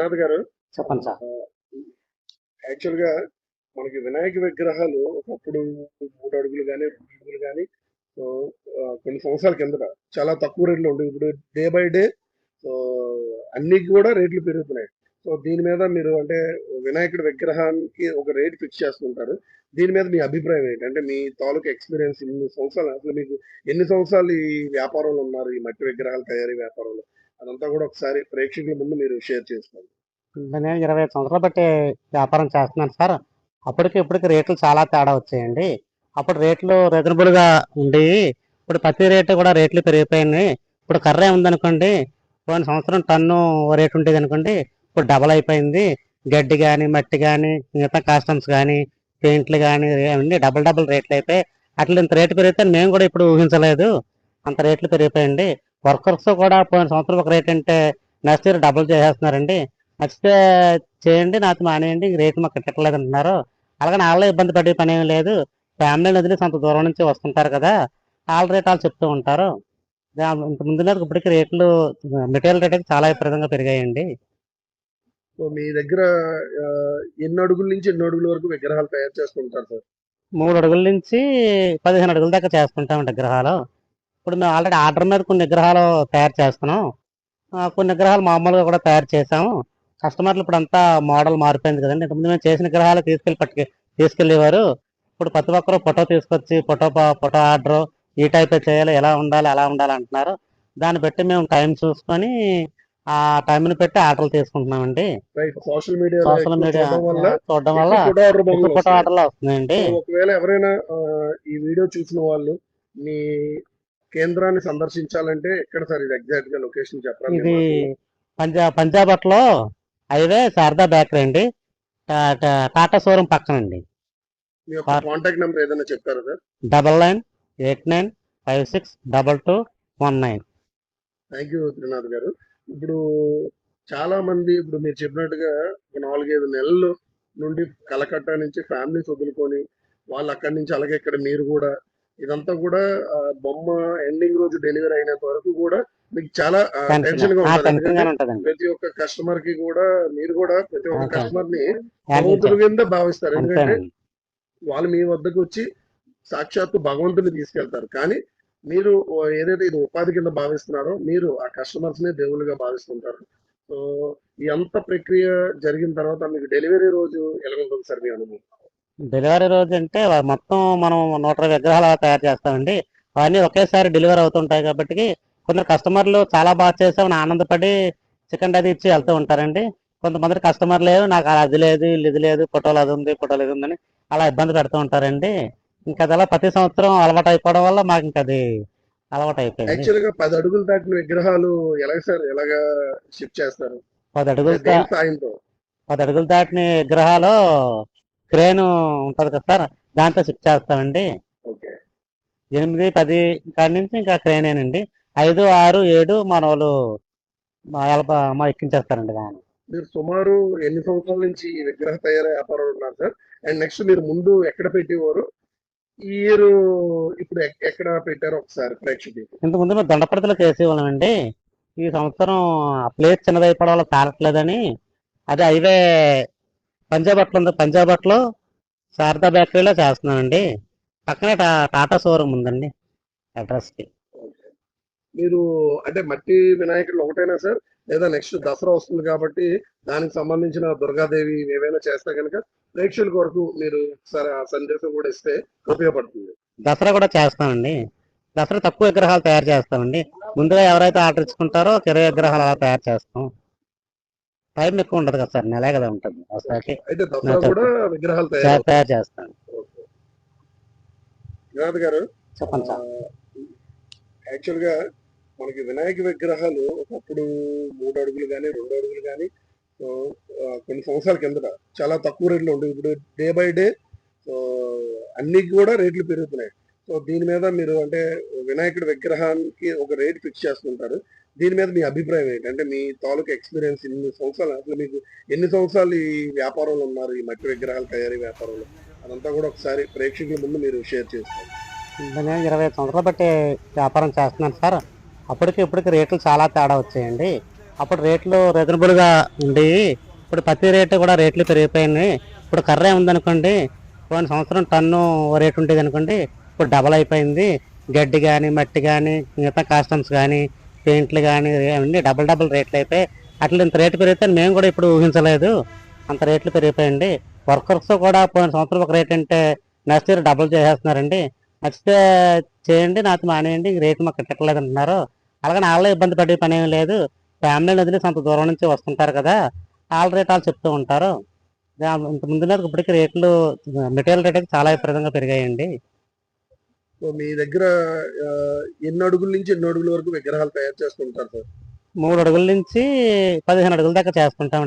జగన్నాథ్ గారు చెప్పండి సార్. యాక్చువల్గా మనకి వినాయక విగ్రహాలు ఒకప్పుడు మూడు అడుగులు కానీ రెండు అడుగులు కానీ కొన్ని సంవత్సరాల కిందట చాలా తక్కువ రేట్లు ఉండేవి ఇప్పుడు డే బై డే సో అన్ని కూడా రేట్లు పెరుగుతున్నాయి. సో దీని మీద మీరు అంటే వినాయకుడి విగ్రహానికి ఒక రేట్ ఫిక్స్ చేస్తుంటారు. దీని మీద మీ అభిప్రాయం ఏంటి? అంటే మీ తాలూకు ఎక్స్పీరియన్స్ ఇన్ని సంవత్సరాలు అసలు మీకు ఎన్ని సంవత్సరాలు ఈ వ్యాపారంలో ఉన్నారు? ఈ మట్టి విగ్రహాల తయారీ వ్యాపారంలో. అదంతా కూడా ఒకసారి ప్రేక్షకుల ముందు మీరు షేర్ చేసుకోండి. నేను ఇరవై ఐదు సంవత్సరాలు బట్టి వ్యాపారం చేస్తున్నాను సార్. అప్పటికి ఇప్పటికి రేట్లు చాలా తేడా వచ్చాయండి. అప్పుడు రేట్లు రీజనబుల్గా ఉండి ఇప్పుడు ప్రతి రేటు కూడా రేట్లు పెరిగిపోయినాయి. ఇప్పుడు కర్రే ఉందనుకోండి పోయిన సంవత్సరం టన్ను ఓ రేటు ఉండేది అనుకోండి ఇప్పుడు డబల్ అయిపోయింది. గడ్డి కానీ మట్టి కానీ మిగతా కాస్టమ్స్ కానీ పెయింట్లు కానీ డబల్ డబల్ రేట్లు అయిపోయి అట్లా ఇంత రేటు పెరిగితే మేము కూడా ఇప్పుడు ఊహించలేదు. అంత రేట్లు పెరిగిపోయండి వర్కర్స్ కూడా పోయిన సంవత్సరం ఒక రేట్ అంటే నెక్స్ట్ ఇయర్ డబుల్ చేసేస్తున్నారండి. నచ్చితే చేయండి నాతో మానేయండి రేటు మాకు కట్టలేదు అంటున్నారు అలాగే వాళ్ళే ఇబ్బంది పడే పని ఏం లేదు. ఫ్యామిలీని వదిలేసి అంత దూరం నుంచి వస్తుంటారు కదా వాళ్ళ రేట్ వాళ్ళు చెప్తూ ఉంటారు. ఇంత ముందు మీద ఇప్పటికి రేట్లు మెటీరియల్ రేట్ అయితే చాలా విపరీతంగా పెరిగాయండి. సో మీ దగ్గర ఎన్ని అడుగుల నుంచి ఎన్ని అడుగుల వరకు విగ్రహాలు తయారు చేస్తుంటారు సార్? మూడు అడుగుల నుంచి పదిహేను అడుగుల దాకా చేస్తుంటాం విగ్రహాలు. ఇప్పుడు మేము ఆల్రెడీ ఆర్డర్ మీద కొన్ని విగ్రహాలు తయారు చేస్తున్నాం. కొన్ని విగ్రహాలు మామూలుగా కూడా తయారు చేసాము కస్టమర్లు ఇప్పుడు అంతా మోడల్ మారిపోయింది కదండి. ఇంతకుముందు మేము చేసిన విగ్రహాలు తీసుకెళ్ళి పట్టుకు తీసుకెళ్ళేవారు. ఇప్పుడు ప్రతి ఒక్కరు ఫోటో తీసుకొచ్చి ఫోటో ఫోటో ఆర్డర్ ఈ టైప్ చేయాలి ఎలా ఉండాలి అలా ఉండాలి అంటున్నారు. దాన్ని బట్టి మేము టైం చూసుకొని ఆ టైంని పెట్టి ఆర్డర్లు తీసుకుంటున్నామండి. సోషల్ మీడియా సోషల్ మీడియా చూడడం వల్ల ఫోటో. ఆర్డర్లు వస్తున్నాయండి. ఒకవేళ ఎవరైనా ఈ వీడియో చూసిన వాళ్ళు మీ కేంద్రాన్ని సందర్శించాలంటే ఎక్కడ సార్ ఇది ఎగ్జాక్ట్గా లొకేషన్ చెప్పరా? ఇది పంజాబ్ పంజాబ్లో హైవే శారదా బేకరీ అండి. టాటా షోరూమ్ పక్కనండి. మీ యొక్క కాంటాక్ట్ నెంబర్ ఏదైనా చెప్తారా sir? Double nine eight nine five six double two one nine. Thank you Trinath garu. ఇప్పుడు చాలా మంది ఇప్పుడు మీరు చెప్పినట్టుగా ఒక నాలుగైదు నెలలు నుండి కలకట్టా నుంచి ఫ్యామిలీస్ వదులుకొని వాళ్ళు అక్కడి నుంచి అలాగే ఇక్కడ మీరు కూడా ఇదంతా కూడా బొమ్మ ఎండింగ్ రోజు డెలివరీ అయినంత వరకు కూడా మీకు చాలా టెన్షన్గా ఉంటుంది ప్రతి ఒక్క కస్టమర్కి కూడా మీరు కూడా ప్రతి ఒక్క. కస్టమర్ని చేయాలి. కింద భావిస్తారు. ఎందుకంటే వాళ్ళు మీ వద్దకు వచ్చి సాక్షాత్తు భగవంతుని తీసుకెళ్తారు. కానీ మీరు ఏదైతే ఇది ఉపాధి కింద భావిస్తున్నారో మీరు ఆ కస్టమర్స్ని దేవుళ్ళుగా భావిస్తుంటారు. సో ఈ అంత ప్రక్రియ జరిగిన తర్వాత మీకు డెలివరీ రోజు ఎలా ఉంటుంది సార్ మీ అనుభవం? డెలివరీ రోజు అంటే మొత్తం మనం నూట ఇరవై విగ్రహాలు తయారు చేస్తామండి. అవన్నీ ఒకేసారి డెలివరీ అవుతుంటాయి కాబట్టి కొందరు కస్టమర్లు చాలా బాగా చేసామని ఆనందపడి చికెన్ అది ఇచ్చి వెళ్తూ ఉంటారండి. కొంతమంది కస్టమర్ లేదు నాకు అది లేదు ఇది లేదు ఫోటోలు అది ఉంది ఫోటోలు ఇది ఉందని అలా ఇబ్బంది పెడుతూ ఉంటారండి. ఇంకా అలా ప్రతి సంవత్సరం అలవాటు అయిపోవడం వల్ల మాకు ఇంకా అది అలవాటు అయిపోయింది. పది అడుగులు దాటిన విగ్రహాలు ఎలాగ సార్ ఎలాగా షిఫ్ట్ చేస్తారు? పది అడుగులు పది అడుగులు దాటిన విగ్రహాలు క్రేన్ ఉంటది కదా సార్? దాంతో షిఫ్ట్ చేస్తామండి. ఓకే. ఎనిమిది పది కాడి నుంచి ఇంకా క్రేనేనండి. ఐదు ఆరు ఏడు మన వాళ్ళు మా ఎలప మా ఎక్కించేస్తారండి దాన్ని మీరు సుమారు ఎన్ని సంవత్సరాల నుంచి ఈ విగ్రహ తయారీ వ్యాపారం ఉన్నారు సార్? అండ్ నెక్స్ట్ మీరు ముందు ఎక్కడ పెట్టేవారు? ఈ ఇయర్ ఇప్పుడు ఎక్- ఎక్కడ పెట్టారో ఒకసారి ప్రేక్షకులకి? ఇంతకుముందు మేము దొండపడతలో చేసేవాళ్ళమండి. ఈ సంవత్సరం ఆ ప్లేస్ చిన్నదైపోవడం వల్ల తారట్లేదని అదే హైవే పంజాబ్ అట్ల ఉంది. పంజాబ్ అట్లో శారదా బేకరీలో చేస్తున్నామండి పక్కనే టా టాటా షోరూమ్ ఉందండి అడ్రస్కి. మీరు అంటే మట్టి వినాయకుడు ఒకటేనా సార్? లేదా నెక్స్ట్ దసరా వస్తుంది కాబట్టి దానికి సంబంధించిన దుర్గాదేవి ఏవైనా చేస్తే కనుక ప్రేక్షకుల కొరకు మీరు ఒకసారి ఆ సందేశం కూడా ఇస్తే ఉపయోగపడుతుంది. దసరా కూడా చేస్తామండి దసరా తక్కువ విగ్రహాలు తయారు చేస్తామండి. ముందుగా ఎవరైతే ఆర్డర్ ఇచ్చుకుంటారో ఇరవై విగ్రహాలు అలా తయారు చేస్తాం. టైం ఎక్కువ ఉండదు కదా సార్ నెలే కదా ఉంటుంది. వస్తాకి అయితే దసరా కూడా విగ్రహాలు తయారు తయారు తయారు చేస్తాం. వినాథ్ గారు చెప్పండి సార్. యాక్చువల్గా మనకి వినాయక విగ్రహాలు ఒకప్పుడు మూడు అడుగులు కానీ రెండు అడుగులు కానీ కొన్ని సంవత్సరాల కిందట చాలా తక్కువ రేట్లు ఉండేవి. ఇప్పుడు డే బై డే సో అన్ని కూడా రేట్లు పెరుగుతున్నాయి. సో దీని మీద మీరు అంటే వినాయకుడి విగ్రహానికి ఒక రేట్ ఫిక్స్ చేస్తుంటారు. దీని మీద మీ అభిప్రాయం ఏంటి? అంటే మీ తాలూకు ఎక్స్పీరియన్స్ ఇన్ని సంవత్సరాలు అసలు మీకు ఎన్ని సంవత్సరాలు ఈ వ్యాపారంలో ఉన్నారు? ఈ మట్టి విగ్రహాల తయారీ వ్యాపారంలో? అదంతా కూడా ఒకసారి ప్రేక్షకుల ముందు మీరు షేర్ చేస్తారు ఇరవై ఐదు సంవత్సరాలు బట్టి వ్యాపారం చేస్తున్నాను సార్. అప్పటికి ఇప్పటికి రేట్లు చాలా తేడా వచ్చాయండి. అప్పుడు రేట్లు రీజనబుల్గా ఉండేవి ఉండి ఇప్పుడు ప్రతి రేటు కూడా రేట్లు పెరిగిపోయినాయి. ఇప్పుడు కర్రే ఉందనుకోండి పోయిన సంవత్సరం టన్ను ఓ రేటు ఉండేది అనుకోండి ఇప్పుడు డబల్ అయిపోయింది. గడ్డి కానీ మట్టి కానీ మిగతా కాస్టమ్స్ కానీ పెయింట్లు కానీ అన్నీ డబల్ డబల్ రేట్లు అయిపోయి అట్లా ఇంత రేటు పెరిగితే మేము కూడా ఇప్పుడు ఊహించలేదు. అంత రేట్లు పెరిగిపోయండి వర్కర్స్ కూడా పోయిన సంవత్సరం ఒక రేట్ అంటే నెక్స్ట్ ఇయర్ డబుల్ చేసేస్తున్నారండి. నచ్చితే చేయండి నాతో మానేయండి ఈ రేటు మాకు కట్టట్లేదు అంటున్నారు అలాగే వాళ్ళే ఇబ్బంది పడే పని ఏమీ లేదు. ఫ్యామిలీని వదిలేసి అంత దూరం నుంచి వస్తుంటారు కదా వాళ్ళ రేట్ వాళ్ళు చెప్తూ ఉంటారు. ఇంత ముందు ఇప్పటికీ ఇప్పటికి రేట్లు మెటీరియల్ రేట్ అయితే చాలా విపరీతంగా పెరిగాయండి. సో మీ దగ్గర ఆ, ఎన్ని అడుగుల నుంచి ఎన్ని అడుగుల వరకు విగ్రహాలు తయారు చేస్తుంటారు సార్? మూడు అడుగుల నుంచి పదిహేను అడుగుల దాకా చేసుకుంటాం